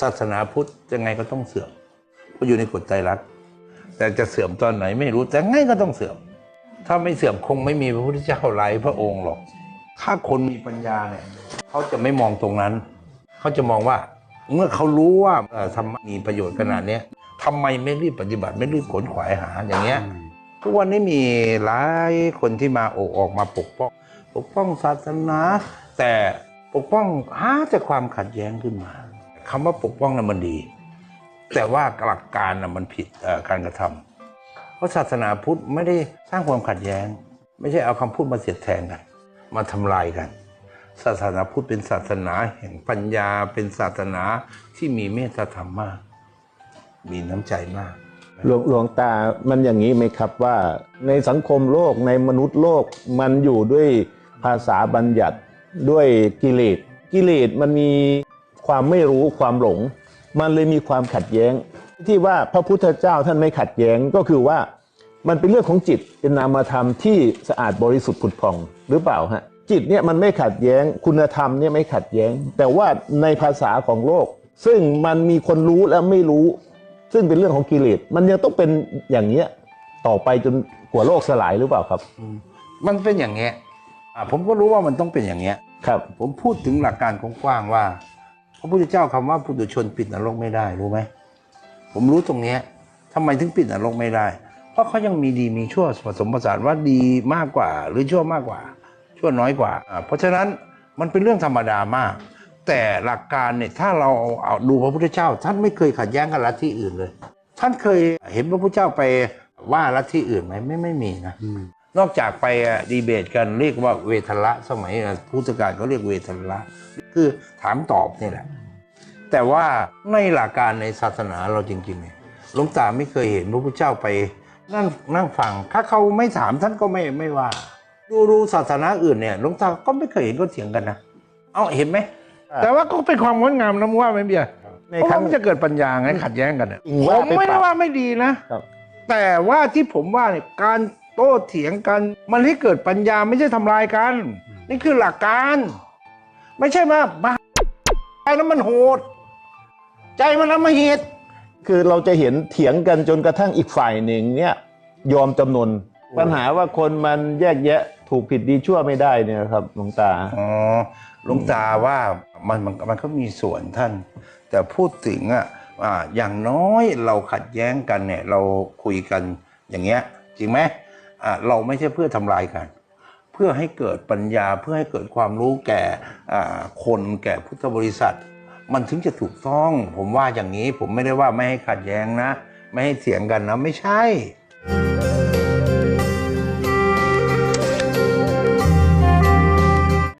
ศาสนาพุทธยังไงก็ต้องเสื่อมเพราะอยู่ในกฎใจรักแต่จะเสื่อมตอนไหนไม่รู้แต่ไงก็ต้องเสื่อม ถ้าไม่เสื่อมคงไม่มีพระพุทธเจ้าหลายพระองค์หรอก ถ้าคนมีปัญญาเนี่ยเขาจะไม่มองตรงนั้น เขาจะมองว่า เมื่อเขารู้ว่าธรรมะมีประโยชน์ขนาดนี้ทำไมไม่รีบปฏิบัติไม่รีบขนขวายหาอย่างเงี้ยทุกวันนี้มีหลายคนที่มาโอกออกมาปกป้อง ปกป้องศาสนา แต่ปกป้องหาแต่ความขัดแย้งขึ้นมา คำว่าปกป้องนั้นมันดี แต่ว่าหลักการน่ะมันผิดการกระทำเพราะศาสนาพุทธไม่ได้สร้างความขัดแย้ง ไม่ใช่เอาคำพูดมาเสียดแทงกันมาทำลายกัน ศาสนาพุทธเป็นศาสนาแห่งปัญญาเป็นศาสนาที่มีเมตตาธรรมมาก มีน้ำใจมากหลวงหลวงตา มันอย่างนี้ไหมครับว่า ในสังคมโลกในมนุษย์โลกมันอยู่ด้วยภาษาบัญญัติด้วยกิเลสกิเลสมันมี ความไม่รู้ความหลง มันเลยมีความขัดแย้ง ที่ว่าพระพุทธเจ้าท่านไม่ขัดแย้งก็คือว่ามันเป็นเรื่องของจิตเป็นนามธรรมที่สะอาดบริสุทธิ์ผุดผ่องหรือเปล่าฮะจิตเนี่ยมันไม่ขัดแย้งคุณธรรมเนี่ยไม่ขัดแย้ง แต่ว่าในภาษาของโลก ซึ่งมันมีคนรู้และไม่รู้ ซึ่งเป็นเรื่องของกิเลสมันยังต้องเป็นอย่างเนี้ยต่อไปจนกว่าโลกสลายหรือเปล่าครับ มันเป็นอย่างเงี้ยอ่าผมก็รู้ว่ามันต้องเป็นอย่างเงี้ยครับ ผมพูดถึงหลักการกว้างๆว่า พระพุทธเจ้าคำว่าปุถุชนปิดนรกไม่ได้รู้ไหมผมรู้ตรงเนี้ยทำไมถึงปิดนรกไม่ได้ เพราะเขายังมีดีมีชั่วผสมผสานว่าดีมากกว่า หรือชั่วมากกว่า ชั่วน้อยกว่าอ่า เพราะฉะนั้นมันเป็นเรื่องธรรมดามาก แต่หลักการเนี่ยถ้าเราเอาดูพระพุทธเจ้า ท่านไม่เคยขัดแย้งกับลัทธิอื่นเลย ท่านเคยเห็นพระพุทธเจ้าไปว่าลัทธิอื่นไหมไม่ไม่มีนะ นอกจากไปดีเบตกันเรียกว่าเวทละสมัยพุทธกาลเขาเรียกเวทละคือถามตอบนี่แหละ แต่ว่าในหลักการในศาสนาเราจริงๆเนี่ยหลวงตาไม่เคยเห็นพระพุทธเจ้าไปนั่งนั่งฟังถ้าเขาไม่ถามท่านก็ไม่ไม่ว่า ดูดูศาสนาอื่นเนี่ยหลวงตาก็ไม่เคยเห็นเขาเถียงกันนะเอาเห็นไหมครับแต่ว่าก็เป็นความงดงามนะมึงว่าไหมเบียร์ในเพราะครั้ว่างมันจะเกิดปัญญาไงขัดแย้งกันเนี่ยจริงผว่ามไปไม่ได้ปรับว่าไม่ดีนะครับแต่ว่าที่ผมว่าเนี่ยการ โต้เถียงกัน มันให้เกิดปัญญาไม่ใช่ทำลายกัน นี่คือหลักการ ไม่ใช่มาบ้าใจนั้นมันโหด ใจมันอำมหิตคือเราจะเห็นเถียงกันจนกระทั่งอีกฝ่ายหนึ่งเนี่ยยอมจำนน ปัญหาว่าคนมันแยกแยะถูกผิดดีชั่วไม่ได้เนี่ยครับหลวงตา อ๋อหลวงตาว่ามันมันมันก็มีส่วนท่าน แต่พูดถึงอะอ่าอย่างน้อยเราขัดแย้งกันเนี่ย เราคุยกันอย่างเงี้ย จริงไหมอ่า เราไม่ใช่เพื่อทำลายกัน เพื่อให้เกิดปัญญาเพื่อให้เกิดความรู้แก่คนแก่พุทธบริษัท มันถึงจะถูกต้อง ผมว่าอย่างนี้ผมไม่ได้ว่าไม่ให้ขัดแย้งนะ ไม่ให้เสียงกันนะไม่ใช่